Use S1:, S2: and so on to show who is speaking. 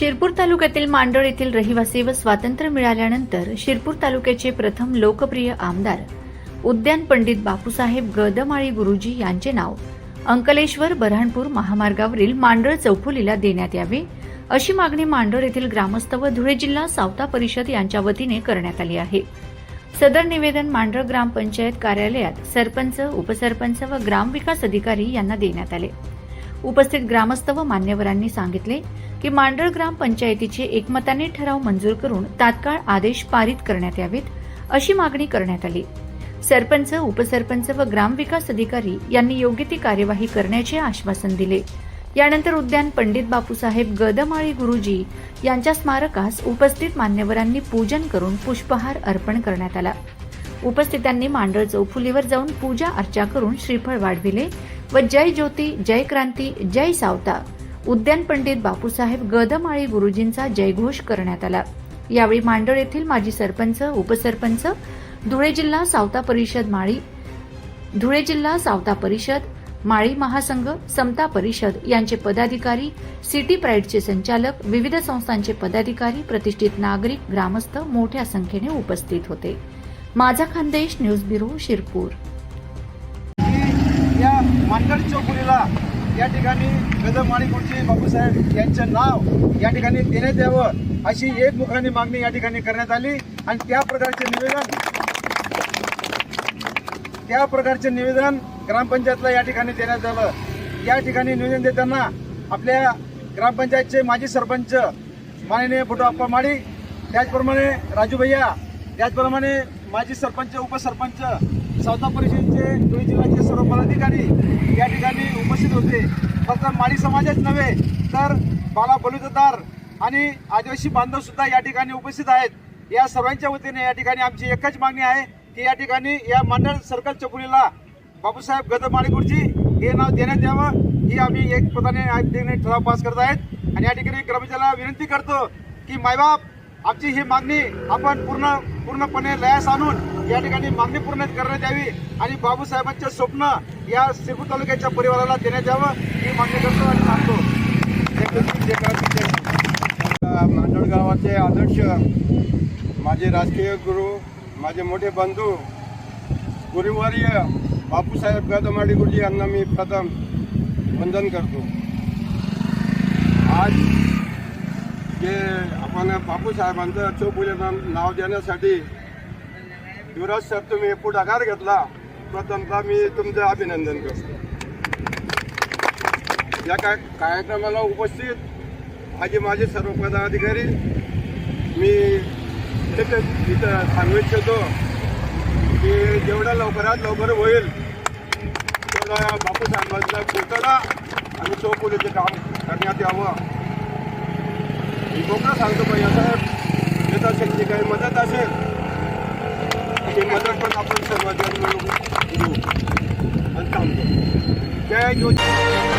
S1: शिरपूर तालुक्यातील मांडळ येथील रहिवासी व स्वातंत्र्य मिळाल्यानंतर शिरपूर तालुक्याचे प्रथम लोकप्रिय आमदार उद्यान पंडित बापूसाहेब गदमाळी गुरुजी यांचे नाव अंकलेश्वर बऱ्हाणपूर महामार्गावरील मांडळ चौफुलीला देण्यात यावे अशी मागणी मांडळ येथील ग्रामस्थ व धुळे जिल्हा सावता परिषद यांच्या वतीने करण्यात आली आहे. सदर निवेदन मांडळ ग्रामपंचायत कार्यालयात सरपंच उपसरपंच व ग्रामविकास अधिकारी यांना देण्यात आले. उपस्थित ग्रामस्थ व मान्यवरांनी सांगितले की मांडळ ग्रामपंचायतीचे एकमताने ठराव मंजूर करून तात्काळ आदेश पारित करण्यात यावेत अशी मागणी करण्यात आली. सरपंच उपसरपंच व ग्रामविकास अधिकारी यांनी योग्य ती कार्यवाही करण्याचे आश्वासन दिले. यानंतर उद्यान पंडित बापूसाहेब गदमाळी गुरुजी यांच्या स्मारकास उपस्थित मान्यवरांनी पूजन करून पुष्पहार अर्पण करण्यात आला. उपस्थितांनी मांडळ चौफुलीवर जाऊन पूजा अर्चा करून श्रीफळ वाढविले व जय ज्योती जय क्रांती जय सावता. उद्यान पंडित बापूसाहेब गदमाळी गुरुजींचा जयघोष करण्यात आला. यावेळी मांडळ येथील माजी सरपंच उपसरपंच धुळे जिल्हा सावता परिषद माळी धुळे जिल्हा सावता परिषद माळी महासंघ समता परिषद यांचे पदाधिकारी सिटी प्राईडचे संचालक विविध संस्थांचे पदाधिकारी प्रतिष्ठित नागरिक ग्रामस्थ मोठ्या संख्येने उपस्थित होते. माझा खानदेश न्यूज ब्युरो शिरपूर.
S2: या मानगड चौकुलीला या ठिकाणी गदमाळी गुरुजी बाबूसाहेब यांचं नाव या ठिकाणी देण्यात यावं अशी एक मुखाने मागणी या ठिकाणी करण्यात आली. आणि त्या प्रकारचे निवेदन त्या प्रकारचे निवेदन ग्रामपंचायतला या ठिकाणी देण्यात आलं. या ठिकाणी निवेदन देताना आपल्या ग्रामपंचायतचे माजी सरपंच माननीय बुटो माळी त्याचप्रमाणे राजू भैया त्याचप्रमाणे माजी सरपंच उपसरपंच सावता परिषदेचे धुळे जिल्ह्याचे सर्व पदाधिकारी या ठिकाणी उपस्थित होते. फक्त माळी समाजच नव्हे तर बाला बलुतदार आणि आदिवासी बांधव सुद्धा या ठिकाणी उपस्थित आहेत. या सर्वांच्या वतीने या ठिकाणी आमची एकच मागणी आहे की या ठिकाणी या मंडळ सर्कल चकुलीला बाबूसाहेब गद गुरुजी हे नाव देण्यात यावं. ही आम्ही एक पदाने ठराव पास करत आहेत. आणि या ठिकाणी ग्रामपंचायतला विनंती करतो की मायबाप आमची ही मागणी आपण पूर्ण पूर्णपणे लयास आणून या ठिकाणी मागणी पूर्ण करण्यात यावी आणि बाबूसाहेबांचे स्वप्न या सिरपूर तालुक्याच्या परिवाराला देण्यात यावं ही मागणी करतो आणि सांगतो.
S3: नांदोड गावाचे आदर्श माझे राजकीय गुरु माझे मोठे बंधू गुरुवर्य बापूसाहेब गदमाडी गुरुजी यांना मी प्रथम वंदन करतो. आज जे आपण बापूसाहेबांचं चौफुले नाव देण्यासाठी युवराज साहेब तुम्ही पुढाकार घेतला. प्रथमता मी तुमचं अभिनंदन करतो. या काय कार्यक्रमाला उपस्थित आजी माझे सर्व पदाधिकारी मी तिथे इथं सांगू इच्छितो की जेवढ्या लवकरात लवकर होईल तेवढं बापूसाहेबांचा पुतळा आणि चौकुलीचं काम करण्यात यावं. मी मोकळं सांगतो भैयासाहेब यथाशक्ती काही मदत असेल ती मदत पण आपण सर्वजण मिळून घेऊ आणि थांबतो जय ज्योती